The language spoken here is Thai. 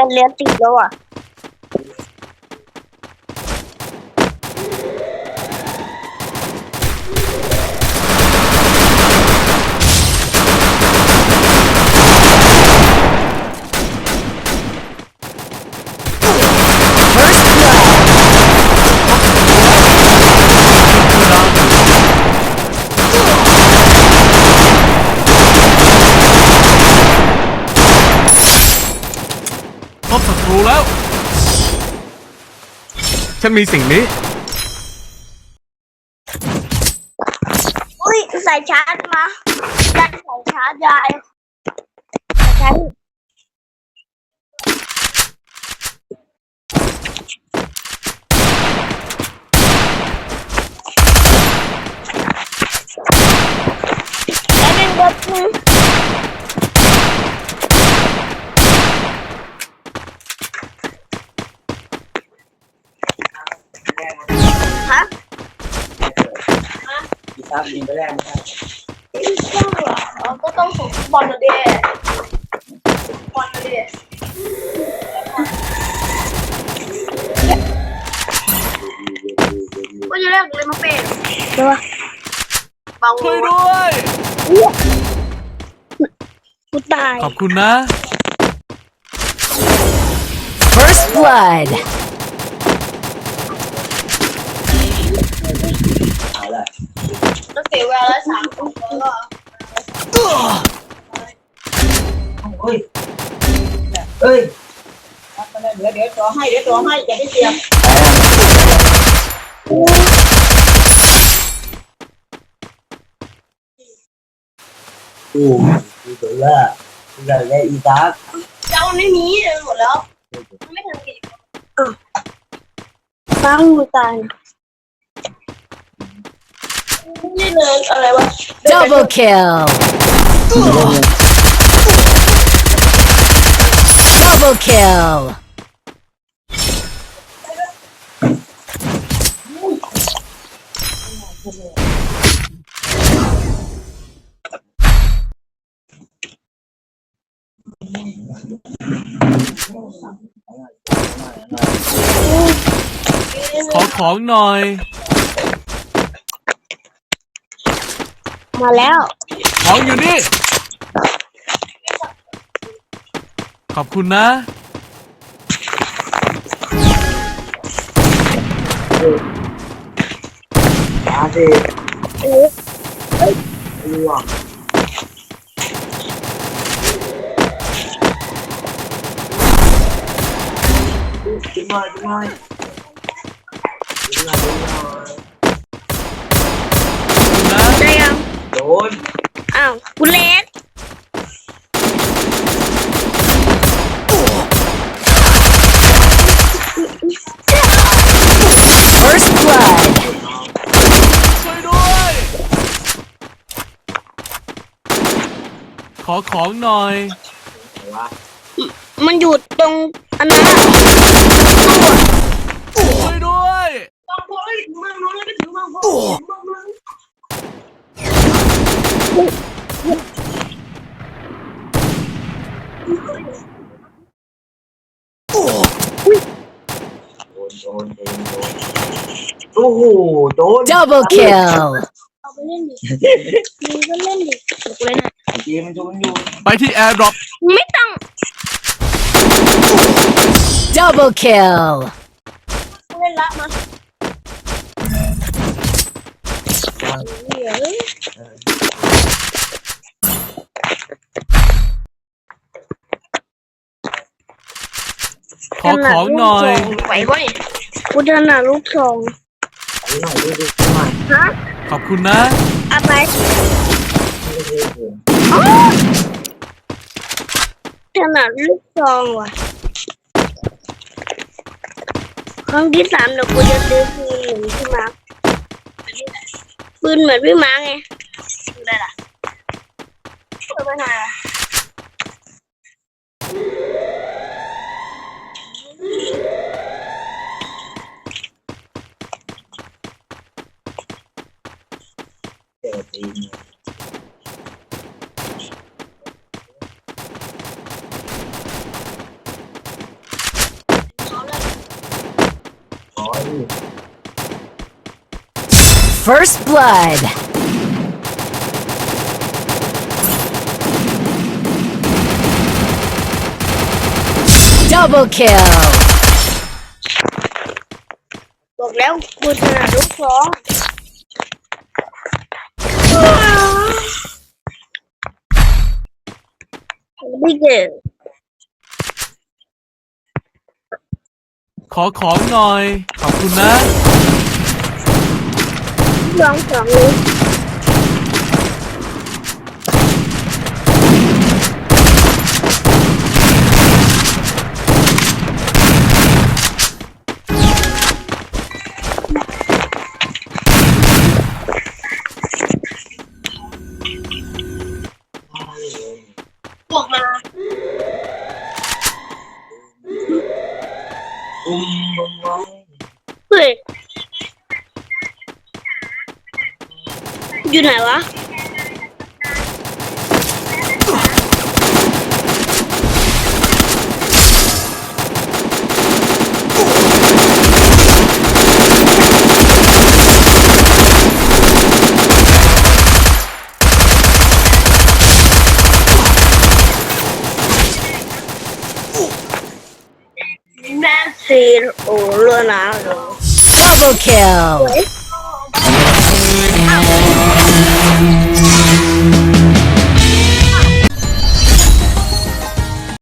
เป็นเลี้ยงติดแล้วอะ พบศัตรูแล้ว ฉันมีสิ่งนี้ อุ้ยใส่ชาร์จมาได้ใส่ชาร์จยายใช้แล้วเป็นบทหนึงฮะ กีตาร์ยิงไปแรกนะครับต้องเหรออ๋อก็ต้องส่งฟุตบอลนะเด้ฟุตบอลนะเด้ก็จะเรียกเลยมาเป็นใช่ปะบางช่วยด้วยกูตาย ขอบคุณนะ First blood. เอาละ ต้องเสียเวลาละสามชั่วโมงแล้วก็เฮ้ยเฮ้ยเดี๋ยวเดี๋ยวตัวให้เดี๋ยวตัวให้จะได้เตรียโอ้ดูตัวละดูละได้อีตาเจ้าไม่มีเลยหมดแล้วไม่ทำกิจกรรมฟังกูตาย นี่เลยอะไรวะ Double kill. Double kill. ขอของหน่อย มาแล้ว ของอยู่นี่ ขอบคุณนะตาดิโอ้อ้วกจิ้มหน่อยจิ้มหน่อยจิ้มหน่อยจิ้มหน่อย ขอบคุณนะ ได้ยัง โดน อ้าวกูเล็ก First blood. ช่วยด้วยขอของหน่อยวะมันอยู่ตรงอันนั้นอะช่วยด้วย บางคนเมืองนู้นแล้วก็ถึงบางคนเมืองนู้น โดน โดนโดนโดนโอ้โหโดน Double kill. เอาไปเล่นดิมึงก็เล่นดิเดี๋ยวกูเล่นให้เกมมันโดนอยู่ไปที่แอร์ดรอปไม่ต้อง Double kill. กูเล่นละมาเดี๋ยว ขอของหน่อย ไหวปะเนี่ยกูถนัดลูกซองเอาหน่อยดูดิหน่อยฮะขอบคุณนะ อะไรโอ้โหถนัดลูกซองว่ะ ครั้งที่สามเดี๋ยวกูจะซื้อปืนเหมือนพี่มาร์คปืนเหมือนพี่มาร์คไงได้ล่ะเปิดปัญหาเจ็ First Blood. Double kill. บอกแล้วคุณชนะลูกสอง ไม่เก่งขอของหน่อย ขอบคุณนะ ลองสองเบวกมาเฮ้ยอยู่ไหนวะ Cristiano Ronaldo. Double kill.